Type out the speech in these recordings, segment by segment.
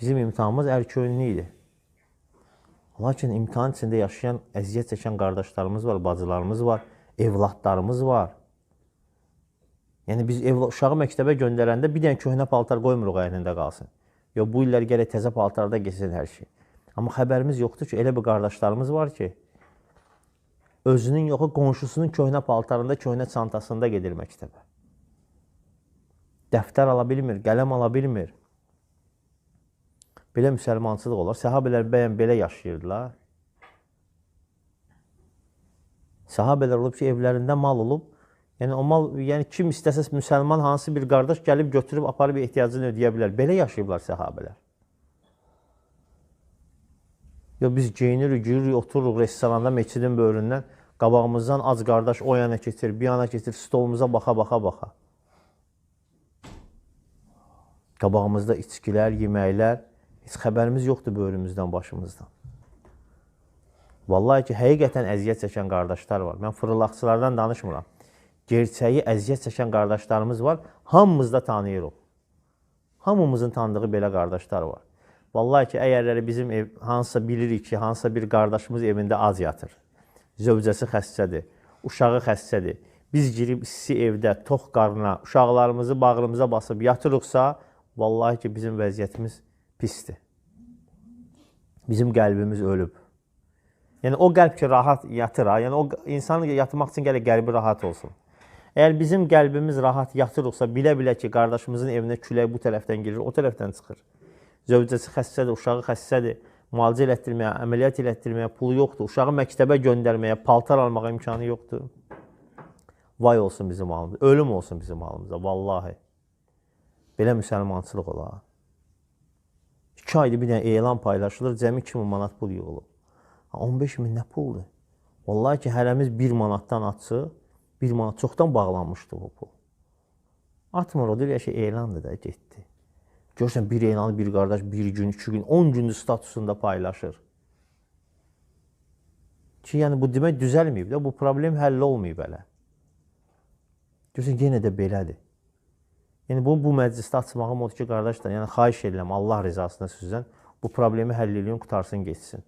Bizim imtahanımız erkönlü idi. Lakin imtahan içində yaşayan, əziyyət çəkən qardaşlarımız var, bacılarımız var, evladlarımız var. Yəni biz evla uşağı məktəbə göndərəndə bir dənə köhnə paltar qoymuruq əynində qalsın. Yo bu illər gərək təzə paltarda keçsin hər şey. Amma xəbərimiz yoxdur ki, elə bir qardaşlarımız var ki, özünün yoxu qonşusunun köhnə paltarında, köhnə çantasında gedir məktəbə. Dəftər ala bilmir, qələm ala bilmir. Belə müsəlmançılıq olar. Səhabələr bəyən belə yaşayırdılar. Səhabələr olub ki, evlərində mal olub. Yəni o mal, yəni kim istəsə müsəlman hansı bir qardaş gəlib götürüb aparıb ehtiyacını ödəyə bilər. Belə yaşayıblar səhabələr. Yo biz geyinirik, giririk, otururuq restoranda, meçidin böyründən. Qabağımızdan ac qardaş o yana keçir, bir yana keçir, stolumuza baxa-baxa baxa. Qabağımızda içkilər, yeməklər, heç xəbərimiz yoxdur böyrümüzdən, başımızdan. Vallahi ki, həqiqətən əziyyət çəkən qardaşlar var. Mən fırıldaqçılardan danışmıram. Gerçəyi əziyyət çəkən qardaşlarımız var. Hamımız da tanıyırıq. Hamımızın tanıdığı belə qardaşlar var. Vallahi ki, əgərləri bizim ev hansısa bilirik ki, hansısa bir qardaşımız evində az yatır. Zövcəsi xəstədir, uşağı xəstədir. Biz girib isti evdə tox qarnına, uşaqlarımızı bağrımıza basıb yatırıqsa, vallahi ki, bizim vəziyyətimiz pisdir. Bizim qəlbimiz ölüb. Yəni o qəlb ki, rahat yatır ha. Yəni o insan yatmaq üçün gərək qəlbi rahat olsun. Əgər bizim qəlbimiz rahat yatırıqsa, bilə-bilə ki, qardaşımızın evinə külək bu tərəfdən girir, o tərəfdən çıxır. Zövcəsi xəstədir, uşağı xəstədir. Müalicə elətdirməyə, əməliyyat elətdirməyə pulu yoxdur. Uşağı məktəbə göndərməyə, paltar almağa imkanı yoxdur. Vay olsun bizim halımıza. Ölüm olsun bizim halımıza, vallahi. Belə müsəlmançılıq olar. 2 ayda bir dənə elan paylaşılır, cəmi 2000 manat pul yığılıb. 15 min nə puldur? Vallahi ki, hərəmiz 1 manatdan atsa, 1 manat çoxdan bağlanmışdı bu pul. Atmır o deyir ki, elandır da getdi. Görürsən bir elanı bir qardaş bir gün, iki gün, 10 gündür statusunda paylaşır. Ki yəni bu demək düzəlməyib də, bu problem həll olmayıb hələ. Görürsən yenə də belədir. Yəni bu bu məclisdə açmağım odur ki, qardaşlar, yəni xahiş edirəm Allah rızasına sizdən bu problemi həll eləyin, qutarsın, getsin.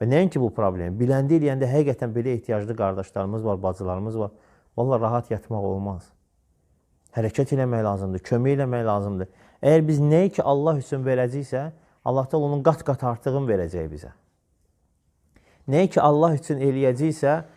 Və nəinki bu problemi, biləndə eləyəndə həqiqətən belə ehtiyaclı qardaşlarımız var, bacılarımız var. Vallahi rahat yatmaq olmaz. Hərəkət eləmək lazımdır, kömək eləmək lazımdır. Əgər biz nəyi ki Allah üçün verəcəksə, Allah da onun qat-qat artığını verəcək bizə. Nəyi ki Allah üçün eləyəcəksə,